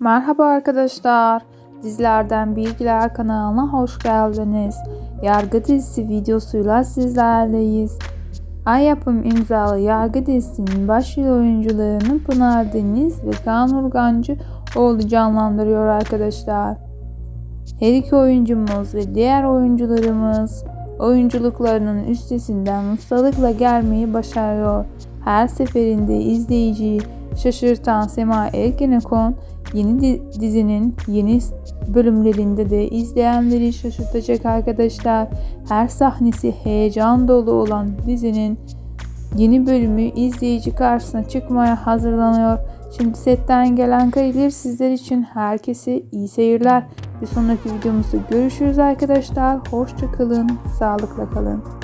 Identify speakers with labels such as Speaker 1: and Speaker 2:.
Speaker 1: Merhaba arkadaşlar. Dizilerden Bilgiler kanalına hoş geldiniz. Yargı dizisi videosuyla sizlerleyiz. Ay Yapım imzalı Yargı dizisinin başrol oyuncularını Pınar Deniz ve Kaan Urgancıoğlu canlandırıyor arkadaşlar. Her iki oyuncumuz ve diğer oyuncularımız oyunculuklarının üstesinden ustalıkla gelmeyi başarıyor. Her seferinde izleyiciyi şaşırtan Sema Ergenekon yeni di- dizinin yeni bölümlerinde de izleyenleri şaşırtacak arkadaşlar. Her sahnesi heyecan dolu olan dizinin yeni bölümü izleyici karşısına çıkmaya hazırlanıyor. Şimdi setten gelen kayıtlar sizler için herkese iyi seyirler. Bir sonraki videomuzda görüşürüz arkadaşlar. Hoşça kalın, sağlıkla kalın.